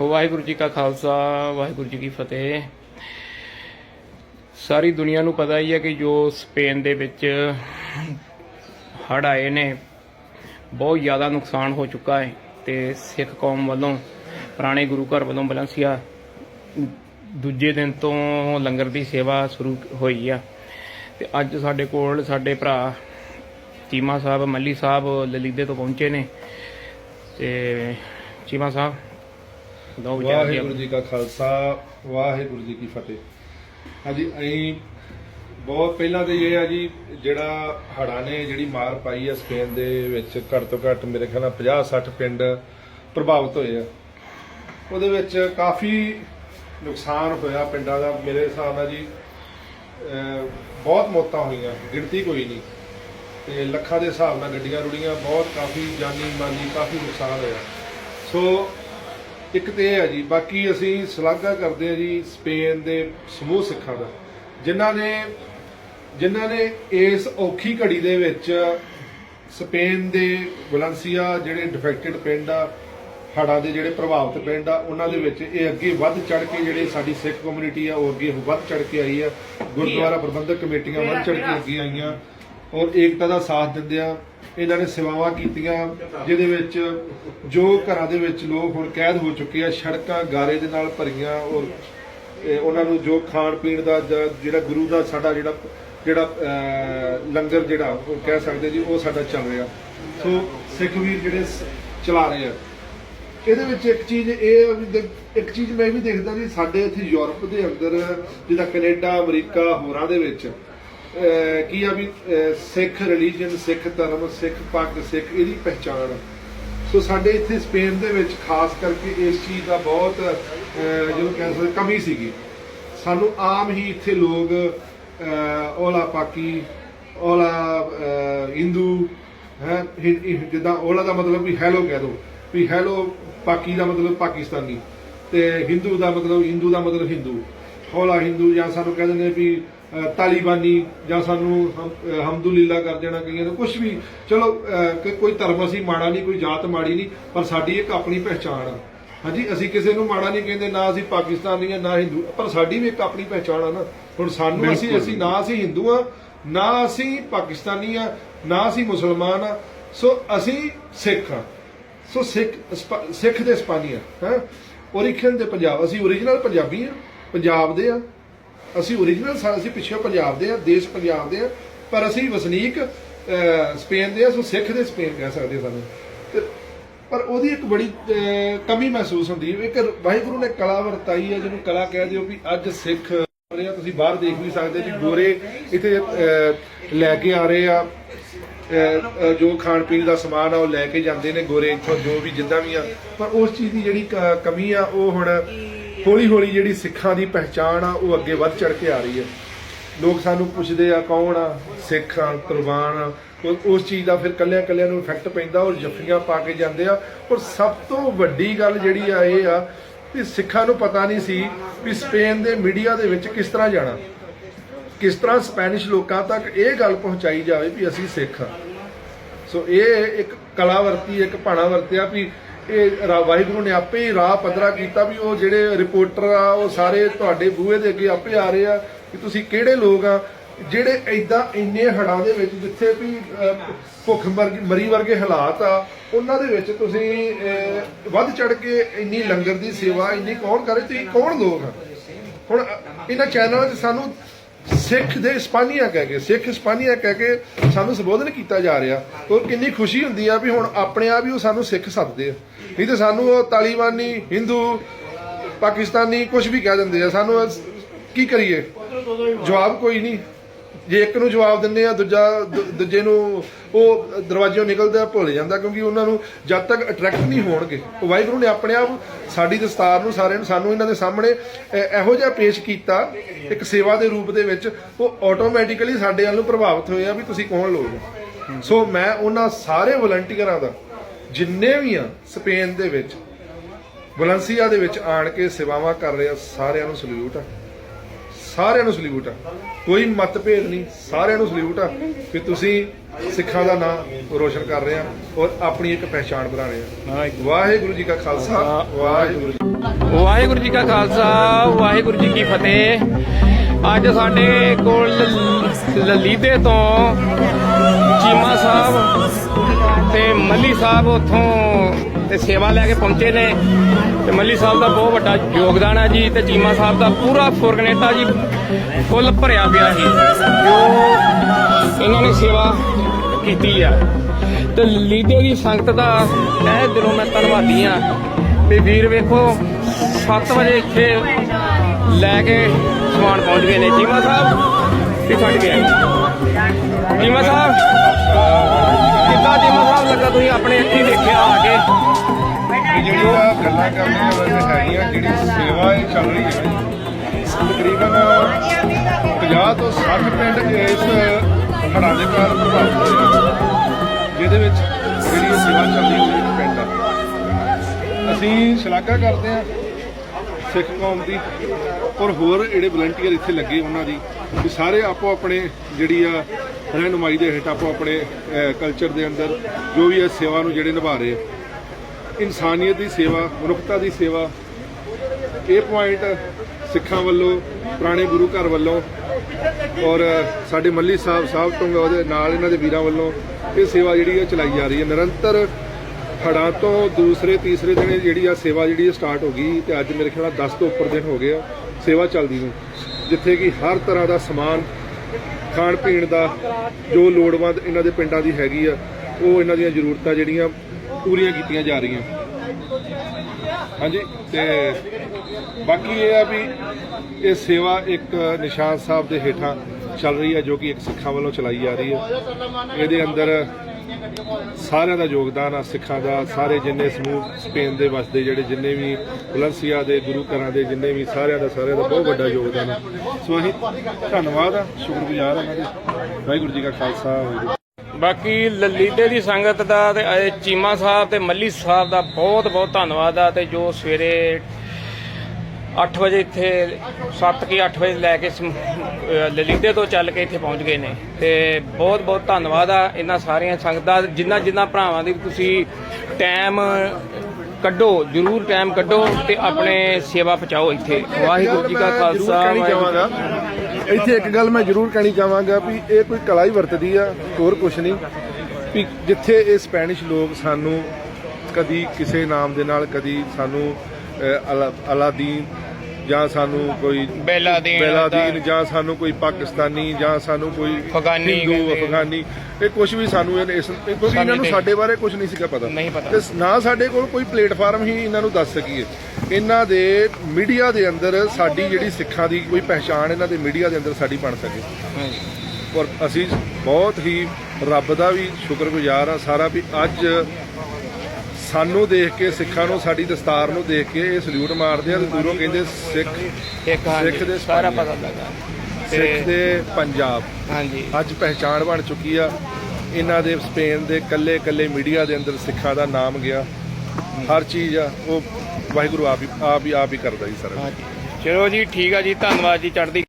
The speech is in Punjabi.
ਵਾਹਿਗੁਰੂ ਜੀ ਕਾ ਖਾਲਸਾ, ਵਾਹਿਗੁਰੂ ਜੀ ਕੀ ਫਤਿਹ। ਸਾਰੀ ਦੁਨੀਆ ਨੂੰ ਪਤਾ ਹੀ ਹੈ ਕਿ ਜੋ ਸਪੇਨ ਦੇ ਵਿੱਚ ਹੜ੍ਹ ਆਏ ਨੇ, ਬਹੁਤ ਜ਼ਿਆਦਾ ਨੁਕਸਾਨ ਹੋ ਚੁੱਕਾ ਹੈ ਤੇ ਸਿੱਖ ਕੌਮ ਵੱਲੋਂ, ਪੁਰਾਣੇ ਗੁਰੂ ਘਰ ਵੱਲੋਂ ਬਲੰਸੀਆ ਦੂਜੇ ਦਿਨ ਤੋਂ ਲੰਗਰ ਦੀ ਸੇਵਾ ਸ਼ੁਰੂ ਹੋਈ ਆ। ਤੇ ਅੱਜ ਸਾਡੇ ਕੋਲ ਸਾਡੇ ਭਰਾ ਚੀਮਾ ਸਾਹਿਬ, ਮੱਲੀ ਸਾਹਿਬ, ਲਲੀਦੇ ਤੋਂ ਪਹੁੰਚੇ ਨੇ। ਤੇ ਚੀਮਾ ਸਾਹਿਬ ਦੋ ਵਿਚਾਰ ਜੀ ਵਾਹਿਗੁਰੂ ਜੀ ਕਾ ਖਾਲਸਾ ਵਾਹਿਗੁਰੂ ਜੀ ਕੀ ਫਤਿਹ। ਹਾਂਜੀ ਅਸੀਂ ਬਹੁਤ ਪਹਿਲਾਂ ਤੇ ਇਹ ਆ ਜੀ ਜਿਹੜਾ ਹੜ੍ਹਾਂ ਨੇ ਜਿਹੜੀ ਮਾਰ ਪਾਈ ਆ ਸਪੇਨ ਦੇ ਵਿੱਚ ਘੱਟ ਤੋਂ ਘੱਟ ਮੇਰੇ ਖਿਆਲ ਨਾਲ 50 60 ਪਿੰਡ ਪ੍ਰਭਾਵਿਤ ਹੋਏ ਆ। ਉਹਦੇ ਵਿੱਚ ਕਾਫੀ ਨੁਕਸਾਨ ਹੋਇਆ ਪਿੰਡਾਂ ਦਾ। ਮੇਰੇ ਹਿਸਾਬ ਨਾਲ ਜੀ ਅਹ, ਬਹੁਤ ਮੌਤਾਂ ਹੋਈਆਂ ਗਿਣਤੀ ਕੋਈ ਨਹੀਂ। ਤੇ ਲੱਖਾਂ ਦੇ ਹਿਸਾਬ ਨਾਲ ਗੱਡੀਆਂ ਰੁੜੀਆਂ ਬਹੁਤ ਕਾਫੀ ਜਾਨੀ ਮਾਲੀ ਕਾਫੀ ਨੁਕਸਾਨ ਹੋਇਆ। ਸੋ ਇੱਕ ਤੇ ਇਹ ਹੈ ਜੀ, ਬਾਕੀ ਅਸੀਂ ਸ਼ਲਾਘਾ ਕਰਦੇ ਹਾਂ ਜੀ ਸਪੇਨ ਦੇ ਸਮੂਹ ਸਿੱਖਾਂ ਦਾ, ਜਿਨ੍ਹਾਂ ਨੇ ਜਿਨ੍ਹਾਂ ਨੇ ਇਸ ਔਖੀ ਘੜੀ ਦੇ ਵਿੱਚ ਸਪੇਨ ਦੇ ਵਲੈਂਸੀਆ ਜਿਹੜੇ ਡਿਫੈਕਟਡ ਪਿੰਡ ਆ, ਹੜ੍ਹਾਂ ਦੇ ਜਿਹੜੇ ਪ੍ਰਭਾਵਿਤ ਪਿੰਡ ਆ, ਉਹਨਾਂ ਦੇ ਵਿੱਚ ਇਹ ਅੱਗੇ ਵੱਧ ਚੜ ਕੇ ਜਿਹੜੇ ਸਾਡੀ ਸਿੱਖ ਕਮਿਊਨਿਟੀ ਆ, ਉਹ ਅੱਗੇ ਵੱਧ ਚੜ ਕੇ ਆਈ ਆ। ਗੁਰਦੁਆਰਾ ਪ੍ਰਬੰਧਕ ਕਮੇਟੀਆਂ ਵੱਧ ਚੜ ਕੇ ਅੱਗੇ ਆਈਆਂ। ਔਰ ਏਕਤਾ ਦਾ ਸਾਥ ਦਿੰਦਿਆਂ ਇਹਨਾਂ ਨੇ ਸੇਵਾਵਾਂ ਕੀਤੀਆਂ, ਜਿਹਦੇ ਵਿੱਚ ਜੋ ਘਰਾਂ ਦੇ ਵਿੱਚ ਲੋਕ ਹੁਣ ਕੈਦ ਹੋ ਚੁੱਕੇ ਆ, ਸੜਕਾਂ, ਗਾਰੇ ਦੇ ਨਾਲ ਭਰੀਆਂ ਔਰ ਉਹਨਾਂ ਨੂੰ ਜੋ ਖਾਣ ਪੀਣ ਦਾ ਜ- ਜਿਹੜਾ ਗੁਰੂ ਦਾ ਸਾਡਾ ਜਿਹੜਾ ਜਿਹੜਾ ਲੰਗਰ ਜਿਹੜਾ, ਉਹ ਕਹਿ ਸਕਦੇ ਜੀ, ਉਹ ਸਾਡਾ ਚੱਲ ਰਿਹਾ। ਸੋ ਸਿੱਖ ਵੀਰ ਜਿਹੜੇ ਚਲਾ ਰਹੇ ਆ। ਇਹਦੇ ਵਿੱਚ ਇੱਕ ਚੀਜ਼ ਇਹ ਆ ਇੱਕ ਚੀਜ਼ ਮੈਂ ਇਹ ਵੀ ਦੇਖਦਾ ਜੀ, ਸਾਡੇ ਇੱਥੇ ਯੂਰਪ ਦੇ ਅੰਦਰ, ਜਿੱਦਾਂ ਕੈਨੇਡਾ, ਅਮਰੀਕਾ, ਹੋਰਾਂ ਦੇ ਵਿੱਚ ਕੀ ਆ ਵੀ ਸਿੱਖ ਰਿਲੀਜੀਅਨ ਸਿੱਖ ਧਰਮ ਸਿੱਖ ਪੱਗ ਸਿੱਖ ਇਹਦੀ ਪਹਿਚਾਣ। ਸੋ ਸਾਡੇ ਇੱਥੇ ਸਪੇਨ ਦੇ ਵਿੱਚ ਖਾਸ ਕਰਕੇ ਇਸ ਚੀਜ਼ ਦਾ ਬਹੁਤ ਅਹ, ਜਿਹਨੂੰ ਕਹਿ ਸਕਦੇ ਕਮੀ ਸੀਗੀ। ਸਾਨੂੰ ਆਮ ਹੀ ਇੱਥੇ ਲੋਕ ਓਲਾ ਪਾਕੀ ਓਲਾ ਹਿੰਦੂ ਹੈ ਜਿੱਦਾਂ ਓਲਾ ਦਾ ਮਤਲਬ ਵੀ ਹੈਲੋ ਕਹਿ ਦੋ ਵੀ ਹੈਲੋ ਪਾਕੀ ਦਾ ਮਤਲਬ ਪਾਕਿਸਤਾਨੀ ਤੇ ਹਿੰਦੂ ਦਾ ਮਤਲਬ ਹਿੰਦੂ ਦਾ ਮਤਲਬ ਹਿੰਦੂ। ਹੋਲਾ ਹਿੰਦੂ ਜਾਂ ਸਾਨੂੰ ਕਹਿ ਦਿੰਦੇ ਵੀ ਤਾਲੀਬਾਨੀ ਜਾਂ ਸਾਨੂੰ ਹਮਦੁਲਿਲਾ ਕਰ ਦੇਣਾ ਕਈਆਂ ਨੂੰ ਕੁਝ ਵੀ। ਚਲੋ ਕਿ ਕੋਈ ਧਰਮ ਅਸੀਂ ਮਾੜਾ ਨਹੀਂ ਕੋਈ ਜਾਤ ਮਾੜੀ ਨਹੀਂ ਪਰ ਸਾਡੀ ਇੱਕ ਆਪਣੀ ਪਹਿਚਾਣ ਆ। ਹਾਂਜੀ ਅਸੀਂ ਕਿਸੇ ਨੂੰ ਮਾੜਾ ਨਹੀਂ ਕਹਿੰਦੇ ਨਾ ਅਸੀਂ ਪਾਕਿਸਤਾਨੀ ਆ ਨਾ ਹਿੰਦੂ ਪਰ ਸਾਡੀ ਵੀ ਇੱਕ ਆਪਣੀ ਪਹਿਚਾਣ ਆ ਨਾ। ਹੁਣ ਸਾਨੂੰ ਅਸੀਂ ਅਸੀਂ ਨਾ ਅਸੀਂ ਹਿੰਦੂ ਆ ਨਾ ਅਸੀਂ ਪਾਕਿਸਤਾਨੀ ਆ ਨਾ ਅਸੀਂ ਮੁਸਲਮਾਨ ਆ। ਸੋ ਅਸੀਂ ਸਿੱਖ ਆ। ਸੋ ਸਿੱਖ ਸਿੱਖ ਦੇ ਸਪਾਨੀਆ ਹੈ? ਓਰੀਜਨਲ ਦੇ ਪੰਜਾਬ ਅਸੀਂ ਓਰੀਜਨਲ ਪੰਜਾਬੀ ਆ ਪੰਜਾਬ ਦੇ ਆ। ਅਸੀਂ ਓਰੀਜਨਲ ਅਸੀਂ ਪਿੱਛੇ ਪੰਜਾਬ ਦੇ ਆ, ਦੇਸ਼ ਪੰਜਾਬ ਦੇ ਆ, ਪਰ ਅਸੀਂ ਵਸਨੀਕ ਸਪੇਨ ਦੇ ਆ ਸੋ ਸਿੱਖ ਦੇ ਸਪੇਨ ਕਹਿ ਸਕਦੇ ਸਾਨੂੰ। ਤੇ ਪਰ ਉਹਦੀ ਇੱਕ ਬੜੀ ਕਮੀ ਮਹਿਸੂਸ ਹੁੰਦੀ ਹੈ ਇੱਕ ਵਾਹਿਗੁਰੂ ਨੇ ਕਲਾ ਵਰਤਾਈ ਹੈ, ਜਿਹਨੂੰ ਕਲਾ ਕਹਿ ਦਿਓ ਵੀ ਅੱਜ ਸਿੱਖ ਰਹੇ ਆ, ਤੁਸੀਂ ਬਾਹਰ ਦੇਖ ਵੀ ਸਕਦੇ ਵੀ ਗੋਰੇ ਇੱਥੇ ਲੈ ਕੇ ਆ ਰਹੇ ਆ। ਜੋ ਖਾਣ ਪੀਣ ਦਾ ਸਮਾਨ ਆ, ਉਹ ਲੈ ਕੇ ਜਾਂਦੇ ਨੇ ਗੋਰੇ ਇੱਥੋਂ, ਜੋ ਵੀ ਜਿੱਦਾਂ ਵੀ ਆ। ਪਰ ਉਸ ਚੀਜ਼ ਦੀ ਜਿਹੜੀ ਕਮੀ ਆ, ਉਹ ਹੁਣ ਹੌਲੀ ਹੌਲੀ ਜਿਹੜੀ ਸਿੱਖਾਂ ਦੀ ਪਹਿਚਾਣ ਆ, ਉਹ ਅੱਗੇ ਵੱਧ ਚੜ ਕੇ ਆ ਰਹੀ ਹੈ। ਲੋਕ ਸਾਨੂੰ ਪੁੱਛਦੇ ਆ, ਕੌਣ ਆ? ਸਿੱਖ ਆ, ਕੁਰਬਾਨ ਆ। ਉਸ ਚੀਜ਼ ਦਾ ਫਿਰ ਕੱਲਿਆਂ ਕੱਲਿਆਂ ਨੂੰ ਇਫੈਕਟ ਪੈਂਦਾ ਔਰ ਜੱਫੀਆਂ ਪਾ ਕੇ ਜਾਂਦੇ ਆ। ਔਰ ਸਭ ਤੋਂ ਵੱਡੀ ਗੱਲ ਜਿਹੜੀ ਆ, ਇਹ ਆ ਵੀ ਸਿੱਖਾਂ ਨੂੰ ਪਤਾ ਨਹੀਂ ਸੀ ਵੀ ਸਪੇਨ ਦੇ ਮੀਡੀਆ ਦੇ ਵਿੱਚ ਕਿਸ ਤਰ੍ਹਾਂ ਜਾਣਾ। ਕਿਸ ਤਰ੍ਹਾਂ ਸਪੈਨਿਸ਼ ਲੋਕਾਂ ਤੱਕ ਇਹ ਗੱਲ ਪਹੁੰਚਾਈ ਜਾਵੇ ਵੀ ਅਸੀਂ ਸਿੱਖ ਹਾਂ ਸੋ ਇਹ ਇੱਕ ਕਲਾ ਵਰਤੀ ਇੱਕ ਭਾਣਾ ਵਰਤਿਆ ਵੀ ਇਹ ਰਾ- ਵਾਹਿਗੁਰੂ ਨੇ ਆਪੇ ਹੀ ਰਾਹ ਪੱਧਰਾ ਕੀਤਾ ਵੀ ਉਹ ਜਿਹੜੇ ਰਿਪੋਰਟਰ ਆ ਉਹ ਸਾਰੇ ਤੁਹਾਡੇ ਬੂਹੇ ਦੇ ਅੱਗੇ ਆਪੇ ਆ ਰਹੇ ਆ ਕਿ ਤੁਸੀਂ ਕਿਹੜੇ ਲੋਕ ਆ ਜਿਹੜੇ ਐਦਾਂ ਇੰਨੇ ਹੜਾਂ ਦੇ ਵਿੱਚ ਜਿੱਥੇ ਵੀ ਅਹ, ਭੁੱਖ ਮਰ- ਮਰੀ ਵਰਗੇ ਹਾਲਾਤ ਆ ਉਹਨਾਂ ਦੇ ਵਿੱਚ ਤੁਸੀਂ ਅਹ, ਵੱਧ ਚੜ ਕੇ ਇੰਨੀ ਲੰਗਰ ਦੀ ਸੇਵਾ ਇੰਨੀ ਕੌਣ ਕਰੇ ਤੁਸੀਂ ਕੌਣ ਲੋਕ ਆ? ਹੁਣ ਅ- ਇਹਨਾਂ ਚੈਨਲਾਂ 'ਚ ਸਾਨੂੰ ਸਿੱਖ ਦੇ ਇਸਪਾਨੀਆ ਕਹਿ ਕੇ, ਸਿੱਖ ਇਸਪਾਨੀਆ ਕਹਿ ਕੇ ਸਾਨੂੰ ਸੰਬੋਧਨ ਕੀਤਾ ਜਾ ਰਿਹਾ। ਉਹ ਕਿੰਨੀ ਖੁਸ਼ੀ ਹੁੰਦੀ ਆ ਵੀ ਹੁਣ ਆਪਣੇ ਆਪ ਹੀ ਉਹ ਸਾਨੂੰ ਸਿੱਖ ਸੱਦਦੇ ਆ। ਨਹੀਂ ਤੇ ਸਾਨੂੰ ਉਹ ਤਾਲੀਬਾਨੀ, ਹਿੰਦੂ, ਪਾਕਿਸਤਾਨੀ ਕੁਝ ਵੀ ਕਹਿ ਦਿੰਦੇ ਆ। ਸਾਨੂੰ ਕੀ ਕਰੀਏ? ਜਵਾਬ ਕੋਈ ਨਹੀਂ। ਜੇ ਇੱਕ ਨੂੰ ਜਵਾਬ ਦਿੰਦੇ ਆ, ਦੂਜਾ ਦੂਜੇ ਨੂੰ ਉਹ ਦਰਵਾਜ਼ਿਓਂ ਨਿਕਲਦਾ, ਭੁੱਲ ਜਾਂਦਾ ਕਿਉਂਕਿ ਉਹਨਾਂ ਨੂੰ ਜਦ ਤੱਕ ਅਟਰੈਕਟ ਨਹੀਂ ਹੋਣਗੇ। ਉਹ ਵਾਹਿਗੁਰੂ ਨੇ ਆਪਣੇ ਆਪ ਸਾਡੀ ਦਸਤਾਰ ਨੂੰ ਸਾਰਿਆਂ ਨੂੰ, ਸਾਨੂੰ ਇਹਨਾਂ ਦੇ ਸਾਹਮਣੇ ਇਹੋ ਜਿਹਾ ਪੇਸ਼ ਕੀਤਾ, ਇੱਕ ਸੇਵਾ ਦੇ ਰੂਪ ਦੇ ਵਿੱਚ, ਉਹ ਆਟੋਮੈਟਿਕਲੀ ਸਾਡੇ ਵੱਲ ਨੂੰ ਪ੍ਰਭਾਵਿਤ ਹੋਏ ਆ ਵੀ ਤੁਸੀਂ ਕੌਣ ਲੋਕ ਹੋ। ਸੋ ਮੈਂ ਉਹਨਾਂ ਸਾਰੇ ਵਲੰਟੀਅਰਾਂ ਦਾ, ਜਿੰਨੇ ਵੀ ਆ ਸਪੇਨ ਦੇ ਵਿੱਚ, ਵਲੰਸੀਆ ਦੇ ਵਿੱਚ ਆਣ ਕੇ ਸੇਵਾਵਾਂ ਕਰ ਰਹੇ ਆ ਸਾਰਿਆਂ ਨੂੰ ਸਲੂਟ ਆ। ਸਾਰਿਆਂ ਨੂੰ ਸਲੂਟ ਆ। ਕੋਈ ਮਤਭੇਦ ਨਹੀਂ, ਸਾਰਿਆਂ ਨੂੰ ਸਲੂਟ ਆ ਕਿ ਤੁਸੀਂ ਸਿੱਖਾਂ ਦਾ ਨਾਮ ਰੋਸ਼ਨ ਕਰ ਰਹੇ ਹਾਂ ਔਰ ਆਪਣੀ ਇੱਕ ਪਹਿਚਾਣ ਬਣਾ ਰਹੇ ਹਾਂ ਵਾਹਿਗੁਰੂ ਜੀ ਕਾ ਖਾਲਸਾ, ਵਾਹਿਗੁਰੂ ਜੀ ਵਾਹਿਗੁਰੂ ਜੀ ਕਾ ਖਾਲਸਾ, ਵਾਹਿਗੁਰੂ ਜੀ ਕੀ ਫਤਿਹ। ਅੱਜ ਸਾਡੇ ਕੋਲ ਲ- ਲਲੀਦੇ ਤੋਂ ਚੀਮਾ ਸਾਹਿਬ ਤੇ ਮੱਲੀ ਸਾਹਿਬ ਉੱਥੋਂ ਤੇ ਸੇਵਾ ਲੈ ਕੇ ਪਹੁੰਚੇ ਨੇ। ਤੇ ਮੱਲੀ ਸਾਹਿਬ ਦਾ ਬਹੁਤ ਵੱਡਾ ਯੋਗਦਾਨ ਹੈ ਜੀ ਤੇ ਚੀਮਾ ਸਾਹਿਬ ਦਾ ਪੂਰਾ ਫੋਰਗਨੇਟਾ ਜੀ ਫੁੱਲ ਭਰਿਆ ਪਿਆ ਸੀ। ਜੋ ਇਹਨਾਂ ਨੇ ਸੇਵਾ ਕੀਤੀ ਆ। ਤੇ ਲੀਡੇ ਦੀ ਸੰਗਤ ਦਾ ਤਹਿ ਦਿਲੋਂ ਮੈਂ ਧੰਨਵਾਦੀ ਆ ਤੇ ਵੀਰ ਵੇਖੋ 7 ਵਜੇ ਇੱਥੇ ਲੈ ਕੇ ਸਮਾਨ ਪਹੁੰਚ ਗਏ ਨੇ। ਚੀਮਾ ਸਾਹਿਬ ਤੇ ਛੱਡ ਗਏ ਜੀਮਾ ਤੁਸੀਂ ਆਪਣੇ ਅੱਖੀ ਦੇਖਿਆ ਆ ਕੇ। ਇਹ ਜਿਹੜੀਆਂ ਗੱਲਾਂ ਕਰਨੀਆਂ ਵੈਸੇ ਹੈਗੀਆਂ, ਜਿਹੜੀ ਸੇਵਾ ਇਹ ਚੱਲ ਰਹੀ ਹੈ। ਤਕਰੀਬਨ 50 ਤੋਂ 60 ਪਿੰਡ ਇਸ ਹੜ੍ਹਾਂ ਦੇ ਕਾਰਨ ਪ੍ਰਭਾਵਿਤ ਹੋਏ ਜਿਹਦੇ ਵਿੱਚ ਜਿਹੜੀ ਸੇਵਾ ਚੱਲ ਰਹੀ ਹੈ ਪਿੰਡ ਆ। ਅਸੀਂ ਸ਼ਲਾਘਾ ਕਰਦੇ ਹਾਂ ਸਿੱਖ ਕੌਮ ਦੀ, ਔਰ ਹੋਰ ਜਿਹੜੇ ਵਲੰਟੀਅਰ ਇੱਥੇ ਲੱਗੇ ਉਹਨਾਂ ਦੀ। ਵੀ ਸਾਰੇ ਆਪੋ ਆਪਣੇ ਜਿਹੜੀ ਆ ਰਹਿਨੁਮਾਈ ਦੇ ਹੇਠ ਆਪੋ ਆਪਣੇ ਕਲਚਰ ਦੇ ਅੰਦਰ ਜੋ ਵੀ ਇਹ ਸੇਵਾ ਨੂੰ ਜਿਹੜੇ ਨਿਭਾ ਰਹੇ ਆ। ਇਨਸਾਨੀਅਤ ਦੀ ਸੇਵਾ, ਮਨੁੱਖਤਾ ਦੀ ਸੇਵਾ, ਇਹ ਪੁਆਇੰਟ ਸਿੱਖਾਂ ਵੱਲੋਂ, ਪੁਰਾਣੇ ਗੁਰੂ ਘਰ ਵੱਲੋਂ ਔਰ ਸਾਡੇ ਮੱਲੀ ਸਾਹਿਬ ਸਾਹਿਬ ਤੋਂ ਉਹਦੇ ਨਾਲ ਇਹਨਾਂ ਦੇ ਵੀਰਾਂ ਵੱਲੋਂ ਇਹ ਸੇਵਾ ਜਿਹੜੀ ਆ ਚਲਾਈ ਜਾ ਰਹੀ ਹੈ ਨਿਰੰਤਰ ਹੜ੍ਹਾਂ ਤੋਂ ਦੂਸਰੇ, ਤੀਸਰੇ ਦਿਨ ਜਿਹੜੀ ਆ ਸੇਵਾ ਜਿਹੜੀ ਸਟਾਰਟ ਹੋ ਗਈ ਤੇ ਅੱਜ ਮੇਰੇ ਖਿਆਲ ਨਾਲ 10 ਤੋਂ ਉੱਪਰ ਦਿਨ ਹੋ ਗਏ ਆ ਸੇਵਾ ਚੱਲਦੀ ਨੂੰ। ਜਿੱਥੇ ਕਿ ਹਰ ਤਰ੍ਹਾਂ ਦਾ ਸਮਾਨ, ਖਾਣ ਪੀਣ ਦਾ ਜੋ ਲੋੜਵੰਦ ਇਹਨਾਂ ਦੇ ਪਿੰਡਾਂ ਦੀ ਹੈਗੀ ਆ, ਉਹ ਇਹਨਾਂ ਦੀਆਂ ਜ਼ਰੂਰਤਾਂ ਜਿਹੜੀਆਂ ਪੂਰੀਆਂ ਕੀਤੀਆਂ ਜਾ ਰਹੀਆਂ। ਹਾਂਜੀ, ਤੇ ਬਾਕੀ ਇਹ ਆ ਵੀ ਇਹ ਸੇਵਾ ਇੱਕ ਨਿਸ਼ਾਨ ਸਾਹਿਬ ਦੇ ਹੇਠਾਂ ਚੱਲ ਰਹੀ ਹੈ ਜੋ ਕਿ ਇੱਕ ਸਿੱਖਾਂ ਵੱਲੋਂ ਚਲਾਈ ਜਾ ਰਹੀ ਹੈ ਇਹਦੇ ਅੰਦਰ ਸਾਰਿਆਂ ਦਾ ਯੋਗਦਾਨ ਆ, ਸਿੱਖਾਂ ਦਾ, ਸਾਰੇ ਜਿੰਨੇ ਸਮੂਹ ਸਪੇਨ ਦੇ ਵਸਦੇ, ਜਿਹੜੇ ਜਿੰਨੇ ਵੀ ਵਲੰਸੀਆ ਦੇ, ਗੁਰੂ ਘਰਾਂ ਦੇ ਜਿੰਨੇ ਵੀ ਸਾਰਿਆਂ ਦਾ ਸਾਰਿਆਂ ਦਾ ਬਹੁਤ ਵੱਡਾ ਯੋਗਦਾਨ ਆ। ਸੋ ਅਸੀਂ ਧੰਨਵਾਦ ਆ, ਸ਼ੁਕਰਗੁਜ਼ਾਰ ਆ ਇਹਨਾਂ ਦੇ। ਵਾਹਿਗੁਰੂ ਜੀ ਕਾ ਖਾਲਸਾ, ਵਾਹਿਗੁਰੂ ਬਾਕੀ ਲਲੀਦੇ ਦੀ ਸੰਗਤ ਦਾ ਤੇ ਚੀਮਾ ਸਾਹਿਬ ਤੇ ਮੱਲੀ ਸਾਹਿਬ ਦਾ ਬਹੁਤ ਬਹੁਤ ਧੰਨਵਾਦ ਆ ਤੇ ਜੋ ਸਵੇਰੇ 8 ਵਜੇ ਇੱਥੇ 7 ਕੀ 8 ਵਜੇ ਲੈ ਕੇ ਸਮ- ਅਹ ਲਲੀਤੇ ਤੋਂ ਚੱਲ ਕੇ ਇੱਥੇ ਪਹੁੰਚ ਗਏ ਨੇ। ਤੇ ਬਹੁਤ ਬਹੁਤ ਧੰਨਵਾਦ ਆ ਇਹਨਾਂ ਸਾਰੀਆਂ ਸੰਗਤਾਂ। ਜਿੰਨਾ ਜਿੰਨਾ ਭਰਾਵਾਂ ਦੀ ਤੁਸੀਂ ਟਾਈਮ ਕੱਢੋ ਜਰੂਰ ਟਾਈਮ ਕੱਢੋ ਤੇ ਆਪਣੇ ਸੇਵਾ ਪਹੁੰਚਾਓ ਇੱਥੇ। ਵਾਹਿਗੁਰੂ ਜੀ ਕਾ ਮੈਂ ਜ਼ਰੂਰ ਖਾਲਸਾ ਕਹਿਣੀ ਵਾਹਿਗੁਰੂ ਚਾਹਾਂਗਾ। ਇੱਥੇ ਇੱਕ ਗੱਲ ਮੈਂ ਜ਼ਰੂਰ ਕਹਿਣੀ ਚਾਹਾਂਗਾ ਵੀ ਇਹ ਕੋਈ ਕਲਾ ਹੀ ਵਰਤਦੀ ਆ ਹੋਰ ਕੁਝ ਨਹੀਂ। ਵੀ ਜਿੱਥੇ ਇਹ ਸਪੈਨਿਸ਼ ਲੋਕ ਸਾਨੂੰ ਕਦੀ ਕਿਸੇ ਨਾਮ ਦੇ ਨਾਲ ਕਦੀ ਸਾਨੂੰ ਅਲਾਦੀਨ ਜਾਂ ਸਾਨੂੰ ਕੋਈ ਬੇਲਾਦੀਨ ਬੇਲਾਦੀਨ ਜਾਂ ਸਾਨੂੰ ਕੋਈ ਪਾਕਿਸਤਾਨੀ ਜਾਂ ਸਾਨੂੰ ਕੋਈ ਅਫਗਾਨੀ ਹਿੰਦੂ। ਅਫਗਾਨੀ ਇਹ ਕੁਝ ਵੀ ਸਾਨੂੰ ਇਸ ਕਿਉਂਕਿ ਇਹਨਾਂ ਨੂੰ। ਸਾਡੇ ਬਾਰੇ ਕੁਝ ਨਹੀਂ ਸੀਗਾ ਪਤਾ। ਤੇ ਨਾ ਸਾਡੇ ਕੋਲ ਕੋਈ ਪਲੇਟਫਾਰਮ ਹੀ ਇਹਨਾਂ ਨੂੰ ਦੱਸ ਸਕੀਏ ਇਹਨਾਂ ਦੇ ਮੀਡੀਆ ਦੇ ਅੰਦਰ ਸਾਡੀ ਜਿਹੜੀ ਸਿੱਖਾਂ ਦੀ ਕੋਈ ਪਹਿਚਾਣ ਇਹਨਾਂ ਦੇ ਮੀਡੀਆ ਦੇ ਅੰਦਰ ਸਾਡੀ ਬਣ ਸਕੇ। ਔਰ ਅਸੀਂ ਬਹੁਤ ਹੀ ਰੱਬ ਦਾ ਵੀ ਸ਼ੁਕਰਗੁਜ਼ਾਰ ਆ ਸਾਰਾ ਵੀ ਅੱਜ ਸਾਨੂੰ ਦੇਖ ਕੇ ਸਿੱਖਾਂ ਨੂੰ ਸਾਡੀ ਦਸਤਾਰ ਨੂੰ ਦੇਖ ਕੇ ਇਹ ਸਲੂਟ ਮਾਰਦੇ ਆ ਤੇ ਦੂਰੋਂ ਕਹਿੰਦੇ ਸਿੱਖ ਸਿੱਖ ਦੇ ਸਾਰਾ। ਪਤਾ ਲੱਗਾ। ਸਿੱਖ ਦੇ ਪੰਜਾਬ। ਹਾਂਜੀ। ਅੱਜ ਪਹਿਚਾਣ ਬਣ ਚੁੱਕੀ ਆ। ਇਹਨਾਂ ਦੇ ਸਪੇਨ ਦੇ ਕੱਲੇ ਕੱਲੇ ਮੀਡੀਆ ਦੇ ਅੰਦਰ ਸਿੱਖਾਂ ਦਾ ਨਾਮ ਗਿਆ। ਹਰ ਚੀਜ਼ ਆ ਉਹ ਵਾਹਿਗੁਰੂ ਆਪ ਹੀ ਆਪ ਹੀ ਆਪ ਹੀ ਕਰਦਾ ਜੀ ਸਾਰਾ ਹਾਂਜੀ। ਚਲੋ ਜੀ ਠੀਕ ਆ ਜੀ ਧੰਨਵਾਦ ਜੀ ਚੜ੍ਹਦੀ